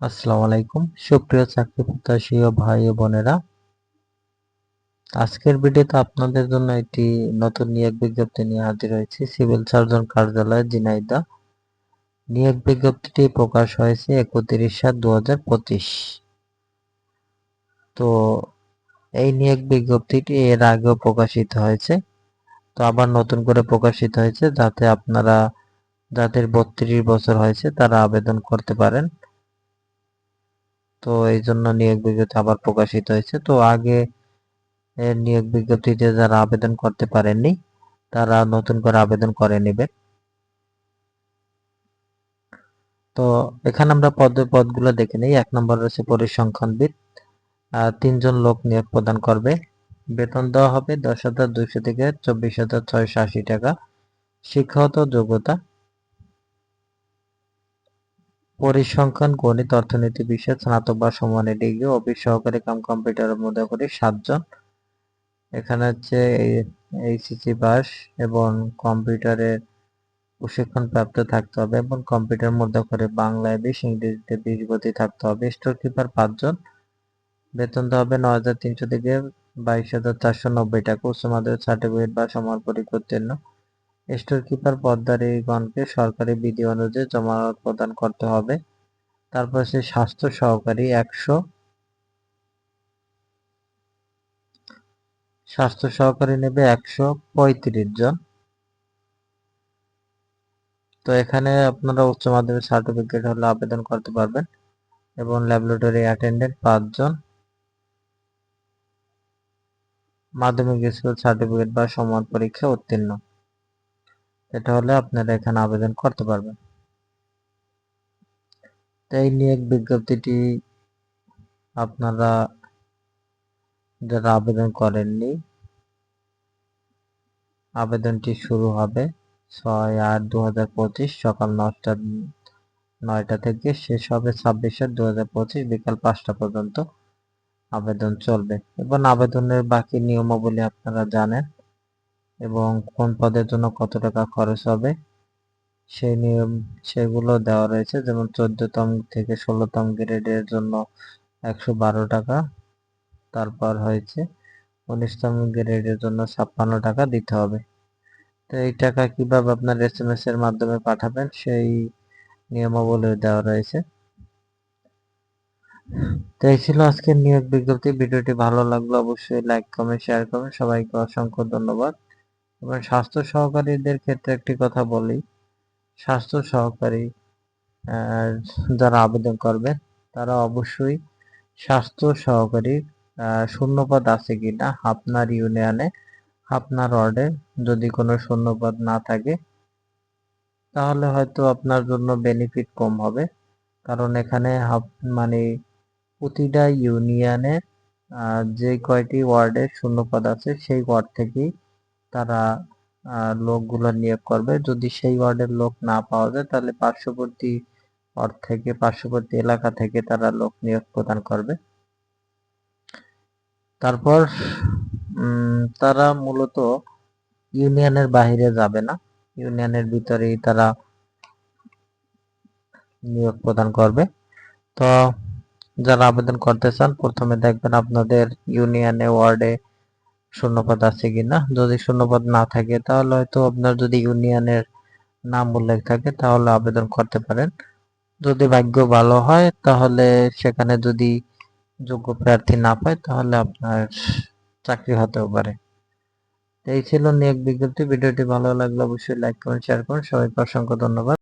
আসসালামু আলাইকুম। সুপ্রিয় চাকরি প্রত্যাশী ও ভাই ও বোনেরা, আজকের ভিডিওতে আপনাদের জন্য একটি নতুন নিয়োগ বিজ্ঞপ্তি নিয়ে হাজির হয়েছি। সিভিল সার্জন কার্যালয় জিনাইদা নিয়োগ বিজ্ঞপ্তিটি প্রকাশ হয়েছে একত্রিশ সাত দু তো এই নিয়োগ বিজ্ঞপ্তিটি এর আগেও প্রকাশিত হয়েছে। তো আবার নতুন করে প্রকাশিত হয়েছে যাতে আপনারা, যাদের বত্রিশ বছর হয়েছে তারা আবেদন করতে পারেন। তো এই জন্য নিয়োগ বিজ্ঞপ্তি আবার প্রকাশিত হয়েছে। তো আগে নিয়োগ বিজ্ঞপ্তিতে যারা আবেদন করতে পারেননি, তারা নতুন করে আবেদন করে নেবেন। তো এখানে আমরা পদ, পদগুলো দেখে নিই। এক নম্বর রয়েছে পরিসংখ্যানবিদ। তিনজন লোক নিয়োগ প্রদান করবে। বেতন দেওয়া হবে দশ হাজার দুইশো থেকে চব্বিশ হাজার ছয়শো আশি টাকা। শিক্ষাগত যোগ্যতা পরিসংখ্যান, গণিত, অর্থনীতি, বিষয়ে, স্নাতক বা সমানের ডিগ্রি, অফিস সহকারী কাম কম্পিউটারের মধ্যে করে সাতজন। এখানে হচ্ছে এইচএসসি পাস এবং কম্পিউটারের প্রশিক্ষণ প্রাপ্ত থাকতে হবে এবং কম্পিউটার মধ্যে করে বাংলায় বিশ, ইংরেজিতে বিশ গতি থাকতে হবে। স্টোর কিপার পাঁচজন। বেতন দেওয়া হবে নয় হাজার তিনশো থেকে বাইশ হাজার চারশো নব্বই টাকা। উচ্চ মাধ্যমিক সার্টিফিকেট বা সমান পরীক্ষা উত্তীর্ণ স্টোর কিপার পদ্মারীগণকে সরকারি বিধি অনুযায়ী জমানত প্রদান করতে হবে। তারপর সে স্বাস্থ্য সহকারী একশো। স্বাস্থ্য সহকারী নেবে একশো পঁয়ত্রিশ জন। তো এখানে আপনারা উচ্চ মাধ্যমিক সার্টিফিকেট হলে আবেদন করতে পারবেন এবং ল্যাবরেটরি অ্যাটেন্ডেন্ট পাঁচজন। মাধ্যমিক স্কুল সার্টিফিকেট বা সমান পরীক্ষা উত্তীর্ণ। এটা হলে আপনারা এখানে আবেদন করতে পারবেন। এই নিয়োগ বিজ্ঞপ্তিটি আপনারা যারা আবেদন করেননি, আবেদনটি শুরু হবে ছয় আট দু হাজার পঁচিশ সকাল নটা নয়টা থেকে শেষ হবে ছাব্বিশ আট দু হাজার পঁচিশ বিকাল পাঁচটা পর্যন্ত আবেদন চলবে। এবং আবেদনের বাকি নিয়মাবলী আপনারা জানেন। এবং কোন পদের জন্য কত টাকা খরচ হবে সেই নিয়ম সেগুলো দেওয়া রয়েছে। যেমন চোদ্দতম থেকে ষোলোতম গ্রেডের জন্য একশো বারো টাকা, তারপর হয়েছে উনিশতম গ্রেডের জন্য ছাপ্পান্ন টাকা দিতে হবে। তো এই টাকা কীভাবে আপনার এস এম এস এর মাধ্যমে পাঠাবেন, সেই নিয়মাবলী দেওয়া রয়েছে। তো এই ছিল আজকের নিয়োগ বিজ্ঞপ্তি। ভিডিওটি ভালো লাগল অবশ্যই লাইক কমেন্ট শেয়ার করবেন। সবাইকে অসংখ্য ধন্যবাদ। এবং স্বাস্থ্য সহকারীদের ক্ষেত্রে একটি কথা বলি। স্বাস্থ্য সহকারী যারা আবেদন করবে তারা অবশ্যই স্বাস্থ্য সহকারী শূন্যপদ আছে কিনা আপনার ইউনিয়নে, আপনার ওয়ার্ডে যদি কোনো শূন্যপদ না থাকে, তাহলে হয়তো আপনার জন্য বেনিফিট কম হবে। কারণ এখানে মানে প্রতিটা ইউনিয়নে যে কয়টি ওয়ার্ডে শূন্যপদ আছে, সেই ওয়ার্ড থেকেই তারা লোকগুলো নিয়োগ করবে। যদি সেই ওয়ার্ডের লোক না পাওয়া যায়, তাহলে পার্শ্ববর্তী ওয়ার্ড থেকে, পার্শ্ববর্তী এলাকা থেকে তারা লোক নিয়োগ প্রদান করবে। তারপর তারা মূলত ইউনিয়নের বাহিরে যাবে না। ইউনিয়নের ভিতরেই তারা নিয়োগ প্রদান করবে। তো, যারা আবেদন করতে চান, প্রথমে দেখবেন আপনাদের ইউনিয়নে, ওয়ার্ডে শূন্যপদ আছে কিনা যদি শূন্যপদ না থাকে, তাহলে হয়তো আপনার যদি ইউনিয়নের নাম উল্লেখ থাকে, তাহলে আবেদন করতে পারেন। যদি ভাগ্য ভালো হয়, তাহলে সেখানে যদি যোগ্য প্রার্থী না পায়, তাহলে আপনার চাকরি হতেও পারে। এই ছিল নিয়োগ বিজ্ঞপ্তি। ভিডিওটি ভালো লাগলে অবশ্যই লাইক করুন শেয়ার করুন। সবাইকে অসংখ্য ধন্যবাদ।